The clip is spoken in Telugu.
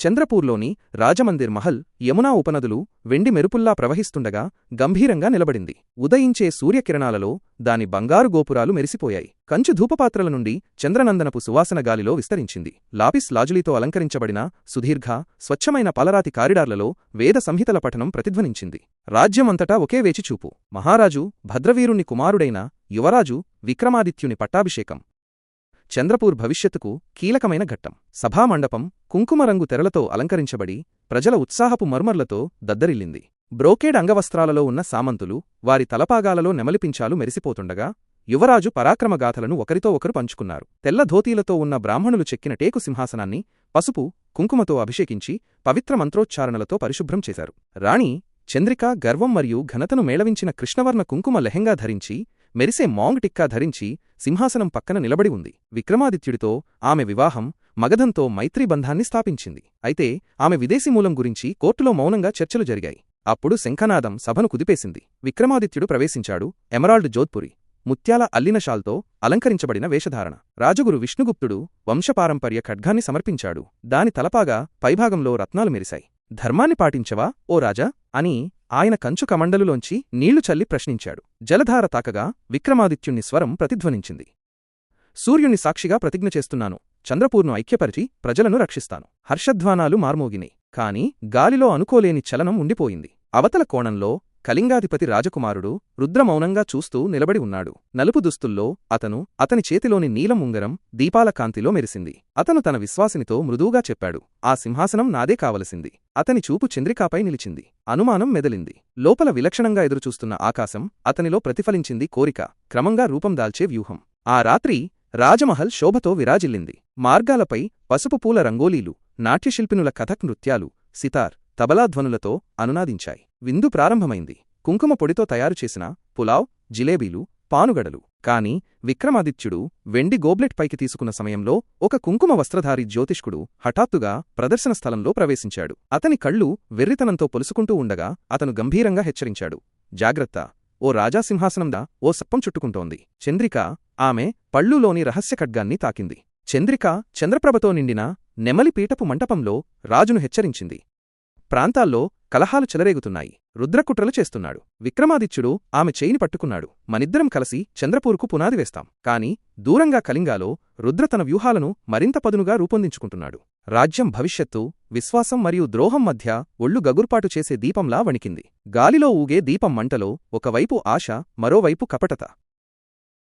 చంద్రపూర్లోని రాజమందిర్ మహల్ యమునా ఉపనదులు వెండి మెరుపుల్లా ప్రవహిస్తుండగా గంభీరంగా నిలబడింది. ఉదయించే సూర్యకిరణాలలో దాని బంగారు గోపురాలు మెరిసిపోయాయి. కంచు ధూపపాత్రల నుండి చంద్రనందనపు సువాసన గాలిలో విస్తరించింది. లాపిస్ లాజులీతో అలంకరించబడిన సుదీర్ఘ స్వచ్ఛమైన పలరాతి కారిడార్లలో వేద సంహితల పఠనం ప్రతిధ్వనించింది. రాజ్యమంతటా ఒకే వేచిచూపు. మహారాజు భద్రవీరుణ్ణి కుమారుడైన యువరాజు విక్రమాదిత్యుని పట్టాభిషేకం. చంద్రపూర్ భవిష్యత్తుకు కీలకమైన ఘట్టం. సభామండపం కుంకుమరంగు తెరలతో అలంకరించబడి ప్రజల ఉత్సాహపు మర్మర్లతో దద్దరిల్లింది. బ్రోకేడ్ అంగవస్త్రాలలో ఉన్న సామంతులు వారి తలపాగాలలో నెమలిపించాలు మెరిసిపోతుండగా యువరాజు పరాక్రమగాథలను ఒకరితో ఒకరు పంచుకున్నారు. తెల్ల ధోతీలతో ఉన్న బ్రాహ్మణులు చెక్కిన టేకు సింహాసనాన్ని పసుపు కుంకుమతో అభిషేకించి పవిత్ర మంత్రోచ్చారణలతో పరిశుభ్రం చేశారు. రాణి చంద్రిక గర్వం మరియు ఘనతను మేళవించిన కృష్ణవర్ణ కుంకుమ లెహెంగా ధరించి మెరిసే మాంగ్ టిక్కా ధరించి సింహాసనం పక్కన నిలబడి ఉంది. విక్రమాదిత్యుడితో ఆమె వివాహం మగధంతో మైత్రీబంధాన్ని స్థాపించింది. అయితే ఆమె విదేశీ మూలం గురించి కోర్టులో మౌనంగా చర్చలు జరిగాయి. అప్పుడు శంఖనాదం సభను కుదిపేసింది. విక్రమాదిత్యుడు ప్రవేశించాడు. ఎమరాల్డ్ జోధ్పురి ముత్యాల అల్లిన షాల్తో అలంకరించబడిన వేషధారణ. రాజగురు విష్ణుగుప్తుడు వంశపారంపర్య ఖడ్గాన్ని సమర్పించాడు. దాని తలపాగా పైభాగంలో రత్నాలు మెరిశాయి. ధర్మాన్ని పాటించవా ఓ రాజా అని ఆయన కంచు కమండలులోంచి నీళ్ళు చల్లి ప్రశ్నించాడు. జలధార తాకగా విక్రమాదిత్యుణ్ణి స్వరం ప్రతిధ్వనించింది. సూర్యుని సాక్షిగా ప్రతిజ్ఞ చేస్తున్నాను. చంద్రపూర్ను ఐక్యపరిచి ప్రజలను రక్షిస్తాను. హర్షధ్వానాలు మార్మోగిని. కాని గాలిలో అనుకోలేని చలనం ఉండిపోయింది. అవతల కోణంలో కళింగాధిపతి రాజకుమారుడు రుద్రమౌనంగా చూస్తూ నిలబడి ఉన్నాడు. నలుపు దుస్తుల్లో అతను అతని చేతిలోని నీలం ఉంగరం దీపాల కాంతిలో మెరిసింది. అతను తన విశ్వాసినితో మృదువుగా చెప్పాడు. ఆ సింహాసనం నాదే కావలసింది. అతని చూపు చంద్రికాపై నిలిచింది. అనుమానం మెదలింది. లోపల విలక్షణంగా ఎదురుచూస్తున్న ఆకాశం అతనిలో ప్రతిఫలించింది కోరిక క్రమంగా రూపం దాల్చే వ్యూహం. ఆ రాత్రి రాజమహల్ శోభతో విరాజిల్లింది. మార్గాలపై పసుపు పూల రంగోలీలు నాట్యశిల్పినుల కథక్ నృత్యాలు సితార్ తబలాధ్వనులతో అనునాదించాయి. విందు ప్రారంభమైంది. కుంకుమ పొడితో తయారుచేసిన పులావ్ జిలేబీలు పానుగడలు. కాని విక్రమాదిత్యుడు వెండి గోబ్లెట్ పైకి తీసుకున్న సమయంలో ఒక కుంకుమ వస్త్రధారి జ్యోతిష్కుడు హఠాత్తుగా ప్రదర్శన స్థలంలో ప్రవేశించాడు. అతని కళ్ళు వెర్రితనంతో పొలుసుకుంటూ ఉండగా అతను గంభీరంగా హెచ్చరించాడు. జాగ్రత్త. ఓ రాజాసింహాసనందా ఓ సప్పం చుట్టుకుంటోంది. చంద్రిక ఆమె పళ్ళులోని రహస్య ఖడ్గాన్ని తాకింది. చంద్రిక చంద్రప్రభతో నిండిన నెమలిపీటపు మంటపంలో రాజును హెచ్చరించింది. ప్రాంతాల్లో కలహాలు చెలరేగుతున్నాయి. రుద్రకుట్రలు చేస్తున్నాడు. విక్రమాదిత్యుడు ఆమె చేయిని పట్టుకున్నాడు. మనిద్దరం కలిసి చంద్రపూర్కు పునాది వేస్తాం. కాని దూరంగా కళింగాలో రుద్ర తన వ్యూహాలను మరింత పదునుగా రూపొందించుకుంటున్నాడు. రాజ్యం భవిష్యత్తు విశ్వాసం మరియు ద్రోహం మధ్య ఒళ్ళు గగుర్పాటు చేసే దీపంలా వణికింది. గాలిలో ఊగే దీపం మంటలో ఒకవైపు ఆశ మరోవైపు కపటత.